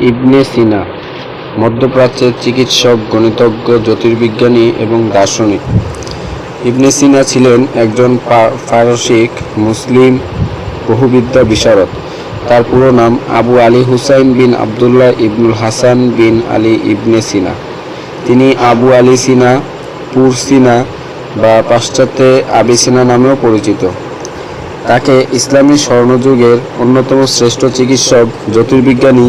ইবনে সিনা, মধ্যপ্রাচ্যের চিকিৎসক, গণিতজ্ঞ, জ্যোতির্বিজ্ঞানী এবং দার্শনিক। ইবনে সিনা ছিলেন একজন পারসিক মুসলিম বহুবিদ্যা বিশারদ। তার পুরো নাম আবু আলী হুসাইন বিন আবদুল্লাহ ইবনুল হাসান বিন আলী ইবনে সিনা। তিনি আবু আলী সিনা, পুর সিনা বা পাশ্চাত্যে আবি সিনা নামেও পরিচিত। তাকে ইসলামী স্বর্ণযুগের অন্যতম শ্রেষ্ঠ চিকিৎসক, জ্যোতির্বিজ্ঞানী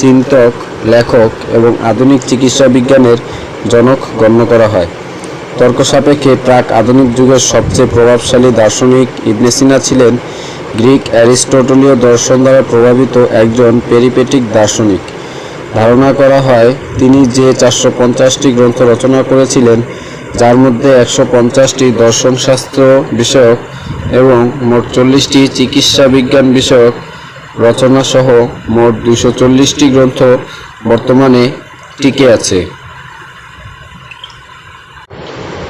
চিন্তক, লেখক এবং আধুনিক চিকিৎসা বিজ্ঞানের জনক গণ্য করা হয়। তর্ক সাপেক্ষে প্রাক আধুনিক যুগের সবচেয়ে প্রভাবশালী দার্শনিক ইবনে সিনা ছিলেন গ্রিক অ্যারিস্টটলীয় দর্শন দ্বারা প্রভাবিত একজন পেরিপেটিক দার্শনিক। ধারণা করা হয়, তিনি যে চারশো পঞ্চাশটি গ্রন্থ রচনা করেছিলেন, যার মধ্যে একশো পঞ্চাশটি দর্শনশাস্ত্র বিষয়ক এবং মোট চল্লিশটি চিকিৎসা বিজ্ঞান বিষয়ক রচনা সহ মোট দুশো চল্লিশটি গ্রন্থ বর্তমানে টিকে আছে।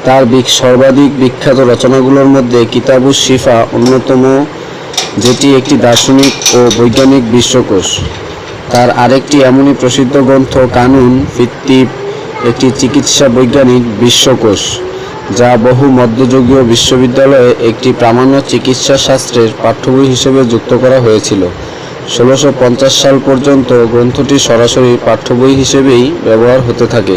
তার সর্বাধিক বিখ্যাত রচনাগুলোর মধ্যে কিতাবুস শিফা অন্যতম, যেটি একটি দার্শনিক ও বৈজ্ঞানিক বিশ্বকোষ। তার আরেকটি এমনই প্রসিদ্ধ গ্রন্থ কানুন ভিত্তিক একটি চিকিৎসা বৈজ্ঞানিক বিশ্বকোষ, যা বহু মধ্যযুগীয় বিশ্ববিদ্যালয়ে একটি প্রামাণ্য চিকিৎসা শাস্ত্রের পাঠ্য বই হিসেবে যুক্ত করা হয়েছিল। ষোলোশো সাল পর্যন্ত গ্রন্থটি সরাসরি পাঠ্য বই হিসেবেই ব্যবহার হতে থাকে।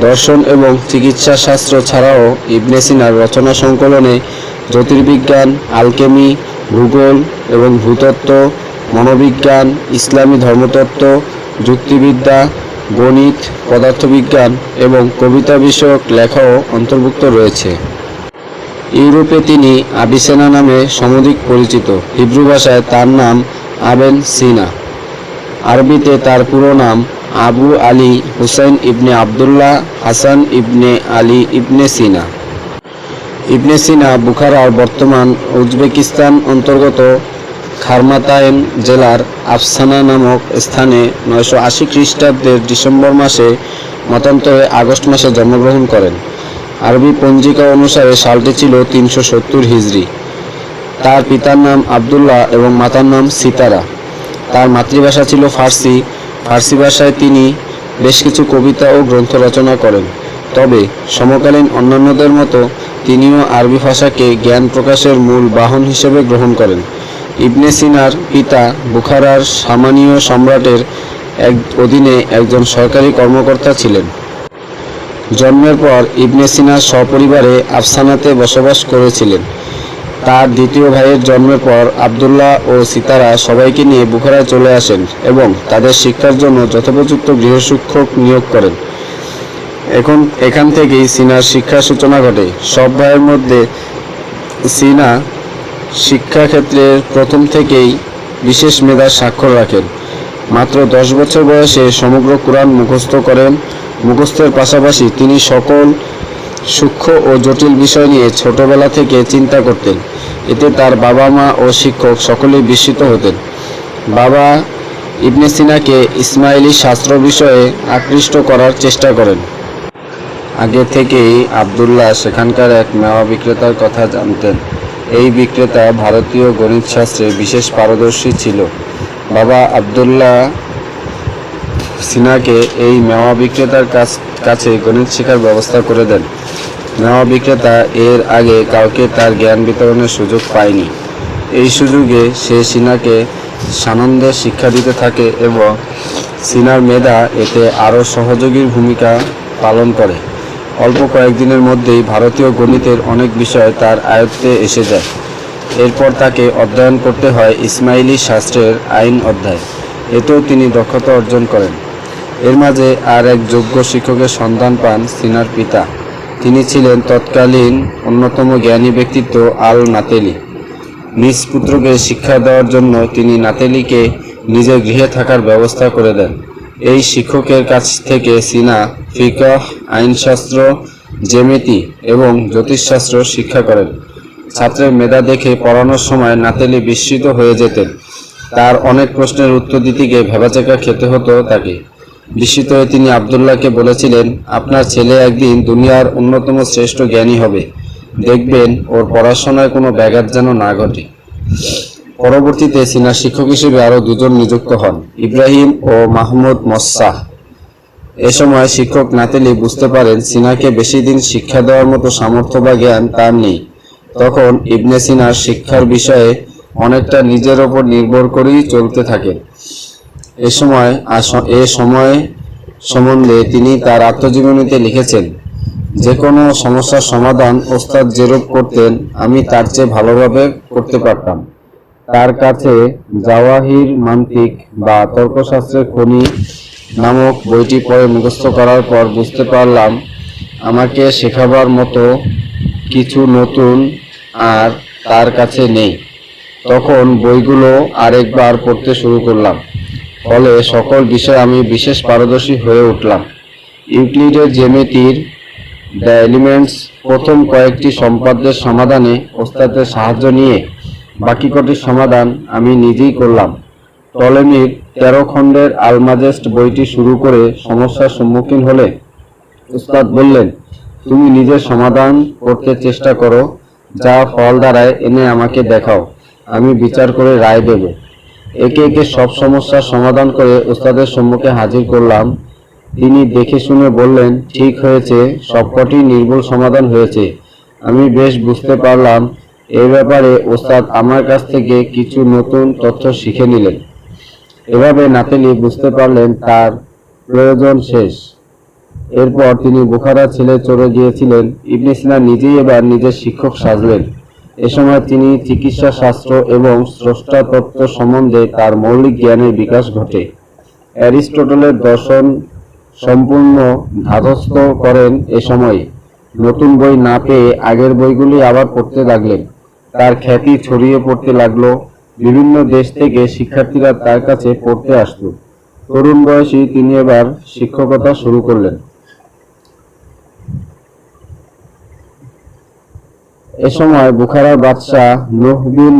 দর্শন এবং চিকিৎসা শাস্ত্র ছাড়াও ইবনে সিনার রচনা সংকলনে জ্যোতির্বিজ্ঞান, আলকেমি, ভূগোল এবং ভূতত্ত্ব, মনোবিজ্ঞান, ইসলামী ধর্মতত্ত্ব, যুক্তিবিদ্যা, গণিত, পদার্থবিজ্ঞান এবং কবিতা বিষয়ক লেখাও অন্তর্ভুক্ত রয়েছে। ইউরোপে তিনি আবিসেনা নামে সমধিক পরিচিত। হিব্রু ভাষায় তার নাম আবেন সিনা। আরবিতে তার পুরো নাম আবু আলী হুসাইন ইবনে আবদুল্লাহ হাসান ইবনে আলী ইবনে সিনা। ইবনে সিনা বুখারার বর্তমান উজবেকিস্তান অন্তর্গত খারমাতায়েন জেলার আফসানা নামক স্থানে নয়শো আশি খ্রিস্টাব্দের ডিসেম্বর মাসে মতান্তরে আগস্ট মাসে জন্মগ্রহণ করেন। আরবি পঞ্জিকা অনুসারে সালটি ছিল তিনশো সত্তর হিজড়ি তার পিতার নাম আবদুল্লাহ এবং মাতার নাম সিতারা। তার মাতৃভাষা ছিল ফার্সি। ফার্সি ভাষায় তিনি বেশ কিছু কবিতা ও গ্রন্থ রচনা করেন। তবে সমকালীন অন্যান্যদের মতো তিনিও আরবি ভাষাকে জ্ঞান প্রকাশের মূল বাহন হিসেবে গ্রহণ করেন। ইবনে সিনার পিতা বুখারার সামানীয় সম্রাটের এক অধীনে একজন সরকারি কর্মকর্তা ছিলেন। জন্মের পর ইবনে সিনা সপরিবারে আফসানাতে বসবাস করেছিলেন। তার দ্বিতীয় ভাইয়ের জন্মের পর আবদুল্লাহ ও সিতারা সবাইকে নিয়ে বুখারায় চলে আসেন এবং তাদের শিক্ষার জন্য যথোপযুক্ত গৃহশিক্ষক নিয়োগ করেন। এখন এখান থেকেই সিনার শিক্ষার সূচনা ঘটে। সব ভাইয়ের মধ্যে সিনা শিক্ষাক্ষেত্রের প্রথম থেকেই বিশেষ মেধার স্বাক্ষর রাখেন। মাত্র দশ বছর বয়সে সমগ্র কোরআন মুখস্থ করেন মুখস্থের পাশাপাশি তিনি সকল সূক্ষ্ম ও জটিল বিষয় নিয়ে ছোটবেলা থেকে চিন্তা করতেন। এতে তার বাবা মা ও শিক্ষক সকলেই বিস্মিত হতেন। বাবা ইবনে সিনাকে ইসমাইলি শাস্ত্র বিষয়ে আকৃষ্ট করার চেষ্টা করেন। আগে থেকেই আবদুল্লাহ সেখানকার এক মেওয়া বিক্রেতার কথা জানতেন। এই বিক্রেতা ভারতীয় গণিত শাস্ত্রে বিশেষ পারদর্শী ছিল। বাবা আবদুল্লাহ সিনাকে এই মেওয়া বিক্রেতার কাছ গণিত শেখার ব্যবস্থা করে দেন। মেওয়া বিক্রেতা এর আগে কাউকে তার জ্ঞান বিতরণের সুযোগ পায়নি। এই সুযোগে সে সিনাকে সানন্দে শিক্ষা দিতে থাকে এবং সিনার মেধা এতে আরও সহযোগীর ভূমিকা পালন করে। অল্প কয়েকদিনের মধ্যেই ভারতীয় গণিতের অনেক বিষয় তার আয়ত্তে এসে যায়। এরপর তাকে অধ্যয়ন করতে হয় ইসমাইলি শাস্ত্রের আইন অধ্যায়। এতেও তিনি দক্ষতা অর্জন করেন। এর মাঝে আর এক যোগ্য শিক্ষকের সন্ধান পান সিনার পিতা। তিনি ছিলেন তৎকালীন অন্যতম জ্ঞানী ব্যক্তিত্ব আল নাতেলি। নিজ পুত্রকে শিক্ষা দেওয়ার জন্য তিনি নাতেলিকে নিজের গৃহে থাকার ব্যবস্থা করে দেন। এই শিক্ষকের কাছ থেকে সিনা ফিকহ, আইনশাস্ত্র জেমেতি এবং জ্যোতিষশাস্ত্র শিক্ষা করেন। ছাত্রের মেধা দেখে পড়ানোর সময় নাতেলি বিস্মিত হয়ে যেতেন। তার অনেক প্রশ্নের উত্তর দিতে গিয়ে ভেবাচাকা খেতে হতো তাকে। বিস্মিত হয়ে তিনি আবদুল্লাহকে বলেছিলেন, আপনার ছেলে একদিন দুনিয়ার অন্যতম শ্রেষ্ঠ জ্ঞানী হবে। দেখবেন, ওর পড়াশোনায় কোনো ব্যাঘাত যেন না ঘটে। পরবর্তীতে সিনার শিক্ষক হিসেবে আরও দুজন নিযুক্ত হন, ইব্রাহিম ও মাহমুদ মস্সাহ এ সময় শিক্ষক নাতেলি বুঝতে পারেন, সিনাকে বেশি দিন শিক্ষা দেওয়ার মতো সামর্থ্য বা জ্ঞান তার নেই। তখন ইবনে সিনার শিক্ষার বিষয়ে অনেকটা নিজের ওপর নির্ভর করেই চলতে থাকেন। এ সময় এ সময় সম্বন্ধে তিনি তার আত্মজীবনীতে লিখেছেন, যে কোনো সমস্যার সমাধান ওস্তাদ যেরূপ করতেন, আমি তার চেয়ে ভালোভাবে করতে পারতাম। তার কাছে জাওয়াহির মান্তিক বা তর্কশাস্ত্রের খনি নামক বইটি পড়ে মুখস্থ করার পর বুঝতে পারলাম, আমাকে শেখাবার মতো কিছু নতুন আর তার কাছে নেই। তখন বইগুলো আরেকবার পড়তে শুরু করলাম। ফলে সকল বিষয়ে আমি বিশেষ পারদর্শী হয়ে উঠলাম। ইউক্লিডের জ্যামিতির দ্য এলিমেন্টস প্রথম কয়েকটি সম্পাদ্যের সমাধানে ওস্তাদের সাহায্য নিয়ে বাকি কটির সমাধান আমি নিজেই করলাম। টলেমির তেরো খণ্ডের আলমাজেস্ট বইটি শুরু করে সমস্যার সম্মুখীন হলে উস্তাদ বললেন, তুমি নিজের সমাধান করতে চেষ্টা করো, যা ফল দ্বারায় এনে আমাকে দেখাও। আমি বিচার করে রায় দেব। একে একে সব সমস্যার সমাধান করে উস্তাদের সম্মুখে হাজির করলাম। তিনি দেখে শুনে বললেন, ঠিক হয়েছে, সবকটি নির্ভুল সমাধান হয়েছে। আমি বেশ বুঝতে পারলাম এই ব্যাপারে ওস্তাদ আমার কাছ থেকে কিছু নতুন তথ্য শিখে নিলেন। এভাবে নাতেলি বুঝতে পারলেন তার প্রয়োজন শেষ। এরপর তিনি বুখারা ছেড়ে চলে গিয়েছিলেন। ইবনে সিনা নিজেই এবার নিজের শিক্ষক সাজলেন। এ সময় তিনি চিকিৎসা শাস্ত্র এবং স্রষ্টা তত্ত্ব সম্বন্ধে তার মৌলিক জ্ঞানের বিকাশ ঘটে। অ্যারিস্টটলের দর্শন সম্পূর্ণ ধাতস্থ করেন এ সময়ে। নতুন বই না পেয়ে আগের বইগুলি আবার পড়তে লাগলেন। তার খ্যাতি ছড়িয়ে পড়তে লাগল। বিভিন্ন দেশ থেকে শিক্ষার্থীরা তার কাছে পড়তে আসতো তরুণ বয়সী তিনি এবার শিক্ষকতা শুরু করলেন। এ সময় বুখারার বাদশাহ নুহ বিন